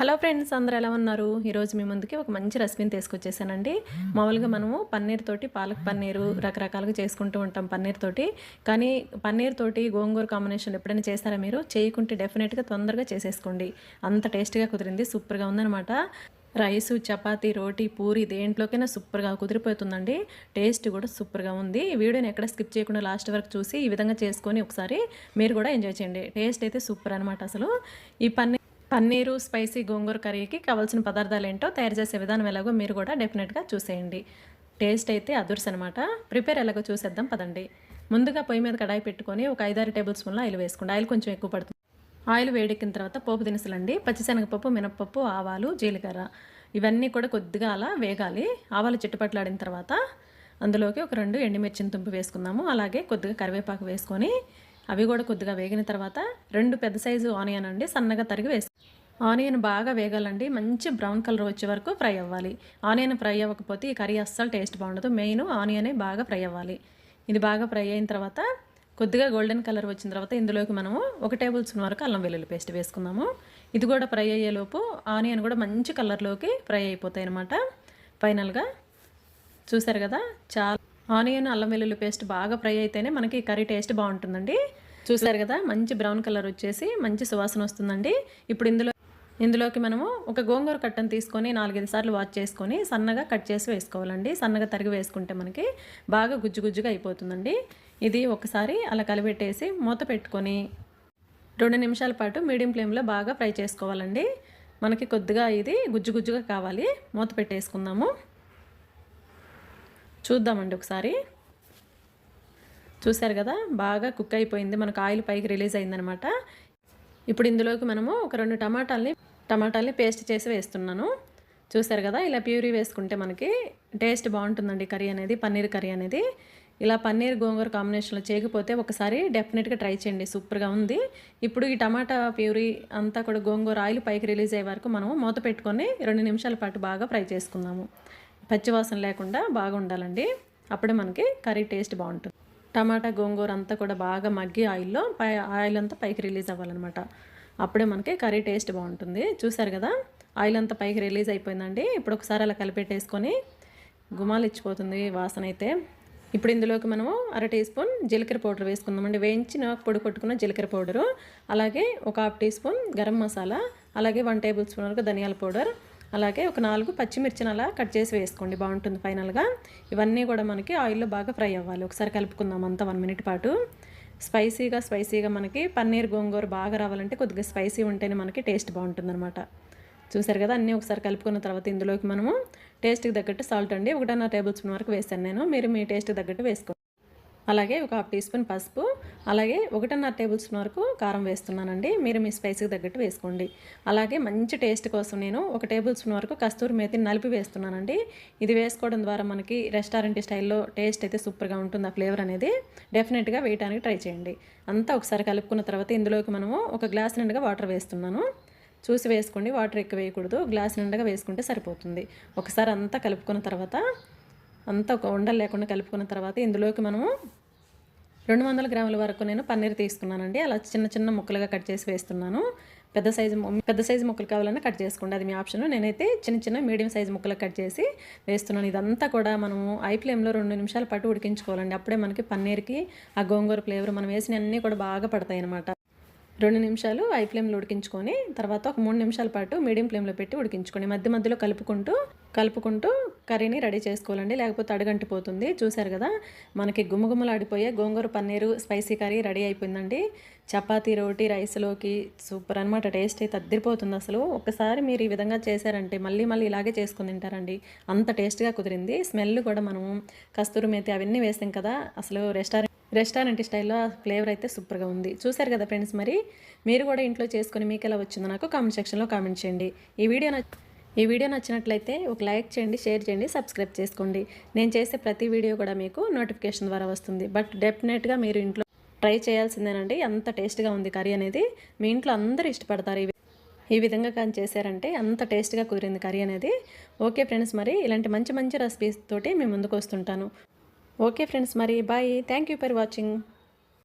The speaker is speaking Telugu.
హలో ఫ్రెండ్స్ అందరూ ఎలా ఉన్నారు? ఈరోజు మీ ముందుకి ఒక మంచి రెసిపీని తీసుకొచ్చేసానండి. మామూలుగా మనము పన్నీర్ తోటి పాలక్ పన్నీరు రకరకాలుగా చేసుకుంటూ ఉంటాం పన్నీర్ తోటి. కానీ పన్నీర్ తోటి గోంగూర కాంబినేషన్ ఎప్పుడైనా చేస్తారా మీరు? చేయకుంటే డెఫినెట్గా తొందరగా చేసేసుకోండి. అంత టేస్ట్గా కుదిరింది సూపర్గా ఉందన్నమాట. రైసు చపాతీ రోటీ పూరి దేంట్లోకైనా సూపర్గా కుదిరిపోతుందండి. టేస్ట్ కూడా సూపర్గా ఉంది. ఈ వీడియోని ఎక్కడ స్కిప్ చేయకుండా లాస్ట్ వరకు చూసి ఈ విధంగా చేసుకొని ఒకసారి మీరు కూడా ఎంజాయ్ చేయండి. టేస్ట్ అయితే సూపర్ అనమాట అసలు. ఈ పన్నీర్ పన్నీరు స్పైసీ గోంగూర కర్రీకి కావాల్సిన పదార్థాలు ఏంటో తయారు చేసే విధానం ఎలాగో మీరు కూడా డెఫినెట్గా చూసేయండి. టేస్ట్ అయితే అదుర్స్ అనమాట ప్రిపేర్ ఎలాగో చూసేద్దాం పదండి. ముందుగా పొయ్యి మీద కడాయి పెట్టుకొని ఒక ఐదారు టేబుల్ స్పూన్ల ఆయిల్ వేసుకోండి. ఆయిల్ కొంచెం ఎక్కువ పడుతుంది. ఆయిల్ వేడెక్కిన తర్వాత పోపు దినుసులండి పచ్చిశనగపప్పు మినప్పప్పు ఆవాలు జీలకర్ర ఇవన్నీ కూడా కొద్దిగా అలా వేగాలి. ఆవాలు చిట్టుపట్లాడిన తర్వాత అందులోకి ఒక రెండు ఎండుమిర్చిని తుంపు వేసుకుందాము. అలాగే కొద్దిగా కరివేపాకు వేసుకొని అవి కూడా కొద్దిగా వేగిన తర్వాత రెండు పెద్ద సైజు ఆనియన్ అండి సన్నగా తరిగి వేసి. ఆనియన్ బాగా వేగాలండి మంచి బ్రౌన్ కలర్ వచ్చే వరకు ఫ్రై అవ్వాలి. ఆనియన్ ఫ్రై అవ్వకపోతే ఈ కర్రీ అస్సలు టేస్ట్ బాగుండదు మెయిన్ ఆనియనే బాగా ఫ్రై అవ్వాలి. ఇది బాగా ఫ్రై అయిన తర్వాత కొద్దిగా గోల్డెన్ కలర్ వచ్చిన తర్వాత ఇందులోకి మనము ఒక టేబుల్ స్పూన్ వరకు అల్లం వెల్లుల్లి పేస్ట్ వేసుకుందాము. ఇది కూడా ఫ్రై అయ్యేలోపు ఆనియన్ కూడా మంచి కలర్లోకి ఫ్రై అయిపోతాయి అనమాట ఫైనల్గా చూసారు కదా చాలా ఆనియన్ అల్లం వెల్లుల్లి పేస్ట్ బాగా ఫ్రై అయితేనే మనకి కర్రీ టేస్ట్ బాగుంటుందండి. చూసారు కదా మంచి బ్రౌన్ కలర్ వచ్చేసి మంచి సువాసన వస్తుందండి. ఇప్పుడు ఇందులో ఇందులోకి మనము ఒక గోంగూర కట్టను తీసుకొని నాలుగైదు సార్లు వాష్ చేసుకొని సన్నగా కట్ చేసి వేసుకోవాలండి. సన్నగా తరిగి వేసుకుంటే మనకి బాగా గుజ్జు గుజ్జుగా అయిపోతుందండి. ఇది ఒకసారి అలా కలిపెట్టేసి మూత పెట్టుకొని రెండు నిమిషాల పాటు మీడియం ఫ్లేమ్లో బాగా ఫ్రై చేసుకోవాలండి. మనకి కొద్దిగా ఇది గుజ్జు గుజ్జుగా కావాలి. మూత పెట్టేసుకుందాము. చూద్దామండి ఒకసారి. చూశారు కదా బాగా కుక్ అయిపోయింది. మనకు ఆయిల్ పైకి రిలీజ్ అయిందనమాట. ఇప్పుడు ఇందులోకి మనము ఒక రెండు టమాటాలని టమాటాలని పేస్ట్ చేసి వేస్తున్నాను. చూసారు కదా ఇలా ప్యూరీ వేసుకుంటే మనకి టేస్ట్ బాగుంటుందండి కర్రీ అనేది పన్నీర్ కర్రీ అనేది. ఇలా పన్నీర్ గోంగూర కాంబినేషన్లో చేయకపోతే ఒకసారి డెఫినెట్గా ట్రై చేయండి సూపర్గా ఉంది. ఇప్పుడు ఈ టమాటా ప్యూరీ అంతా కూడా గోంగూర ఆయిల్ పైకి రిలీజ్ అయ్యే వరకు మనము మూత పెట్టుకొని రెండు నిమిషాల పాటు బాగా ఫ్రై చేసుకుందాము. పచ్చివాసన లేకుండా బాగా ఉండాలండి అప్పుడే మనకి కర్రీ టేస్ట్ బాగుంటుంది. టమాటా గోంగూర అంతా కూడా బాగా మగ్గి ఆయిల్లో పై ఆయిల్ అంతా పైకి రిలీజ్ అవ్వాలన్నమాట. అప్పుడే మనకి కర్రీ టేస్ట్ బాగుంటుంది. చూసారు కదా? ఆయిల్ అంతా పైకి రిలీజ్ అయిపోయిందండి. ఇప్పుడు ఒకసారి అలా కలిపెట్టేసుకొని గుమాలు ఇచ్చిపోతుంది వాసన అయితే. ఇప్పుడు ఇందులోకి మనము అర టీ స్పూన్ జీలకర్ర పౌడర్ వేసుకుందామండి. వేయించిన పొడి కొట్టుకున్న జీలకర్ర పౌడరు అలాగే ఒక half teaspoon garam masala అలాగే వన్ టేబుల్ స్పూన్ వరకు ధనియాల పౌడర్ అలాగే ఒక నాలుగు పచ్చిమిర్చిని అలా కట్ చేసి వేసుకోండి. బాగుంటుంది ఫైనల్గా. ఇవన్నీ కూడా మనకి ఆయిల్లో బాగా ఫ్రై అవ్వాలి. ఒకసారి కలుపుకుందాం అంతా వన్ మినిట్ పాటు. స్పైసీగా స్పైసీగా మనకి పన్నీర్ గోంగూర బాగా రావాలంటే కొద్దిగా స్పైసీ ఉంటేనే మనకి టేస్ట్ బాగుంటుందన్నమాట. చూసారు కదా అన్నీ ఒకసారి కలుపుకున్న తర్వాత ఇందులోకి మనము టేస్ట్కి తగ్గట్టు సాల్ట్ అండి. ఒకటన్నర టేబుల్ స్పూన్ వరకు వేసాను నేను. మీరు మీ టేస్ట్కి తగ్గట్టు వేసుకోండి. అలాగే ఒక హాఫ్ టీ స్పూన్ పసుపు అలాగే ఒకటిన్నర టేబుల్ స్పూన్ వరకు కారం వేస్తున్నానండి. మీరు మీ స్పైసీకి తగ్గట్టు వేసుకోండి. అలాగే మంచి టేస్ట్ కోసం నేను ఒక టేబుల్ స్పూన్ వరకు కస్తూరి మేతిని నలిపి వేస్తున్నానండి. ఇది వేసుకోవడం ద్వారా మనకి రెస్టారెంట్ స్టైల్లో టేస్ట్ అయితే సూపర్గా ఉంటుంది ఆ ఫ్లేవర్ అనేది. డెఫినెట్గా వేయడానికి ట్రై చేయండి. అంతా ఒకసారి కలుపుకున్న తర్వాత ఇందులోకి మనము ఒక గ్లాస్ నిండుగా వాటర్ వేస్తున్నాను. చూసి వేసుకోండి. వాటర్ ఎక్కువ వేయకూడదు. గ్లాస్ నిండుగా వేసుకుంటే సరిపోతుంది. ఒకసారి అంతా కలుపుకున్న తర్వాత అంతా ఒక ఉండలు లేకుండా కలుపుకున్న తర్వాత ఇందులోకి మనము రెండు వందల గ్రాముల వరకు నేను పన్నీర్ తీసుకున్నానండి. అలా చిన్న చిన్న ముక్కలుగా కట్ చేసి వేస్తున్నాను. పెద్ద సైజు పెద్ద సైజు ముక్కలు కావాలన్నా కట్ చేసుకోండి. అది మీ ఆప్షన్. నేనైతే చిన్న చిన్న మీడియం సైజు ముక్కలు కట్ చేసి వేస్తున్నాను. ఇదంతా కూడా మనము ఐ ఫ్లేమ్లో రెండు నిమిషాల పాటు ఉడికించుకోవాలండి. అప్పుడే మనకి పన్నీర్కి ఆ గోంగూర ఫ్లేవర్ మనం వేసిన అన్నీ కూడా బాగా పడతాయి అనమాట రెండు నిమిషాలు ఐ ఫ్లేమ్లో ఉడికించుకొని తర్వాత ఒక మూడు నిమిషాల పాటు మీడియం ఫ్లేమ్లో పెట్టి ఉడికించుకొని మధ్య మధ్యలో కలుపుకుంటూ కలుపుకుంటూ కర్రీని రెడీ చేసుకోవాలండి. లేకపోతే అడుగంటిపోతుంది. చూసారు కదా మనకి గుమ్మగుమ్మలాడిపోయే గోంగూర పన్నీరు స్పైసీ కర్రీ రెడీ అయిపోయిందండి. చపాతీ రోటీ రైస్లోకి సూపర్ అనమాట టేస్ట్ అయితే అద్దరిపోతుంది అసలు. ఒకసారి మీరు ఈ విధంగా చేశారంటే మళ్ళీ మళ్ళీ ఇలాగే చేసుకుని తింటారండి. అంత టేస్ట్గా కుదిరింది. స్మెల్ కూడా మనం కస్తూరి మేతి అవన్నీ వేసాం కదా అసలు రెస్టారెంట్ రెస్టారెంట్ స్టైల్లో ఆ ఫ్లేవర్ అయితే సూపర్గా ఉంది. చూశారు కదా ఫ్రెండ్స్ మరి? మీరు కూడా ఇంట్లో చేసుకొని మీకు ఎలా వచ్చిందో నాకు కామెంట్ సెక్షన్లో కామెంట్ చేయండి. ఈ వీడియో ఈ వీడియో నచ్చినట్లయితే ఒక లైక్ చేయండి షేర్ చేయండి సబ్స్క్రైబ్ చేసుకోండి. నేను చేసే ప్రతి వీడియో కూడా మీకు నోటిఫికేషన్ ద్వారా వస్తుంది. బట్ డెఫినెట్గా మీరు ఇంట్లో ట్రై చేయాల్సిందేనండి అంత టేస్ట్గా ఉంది కర్రీ అనేది. మీ ఇంట్లో అందరూ ఇష్టపడతారు ఈ ఈ విధంగా కానీ చేశారంటే అంత టేస్ట్గా కుదిరింది కర్రీ అనేది. ఓకే ఫ్రెండ్స్ మరి ఇలాంటి మంచి మంచి రెసిపీస్ తోటి మేము ముందుకు వస్తుంటాను. ఓకే ఫ్రెండ్స్ మరి bye. Thank you for watching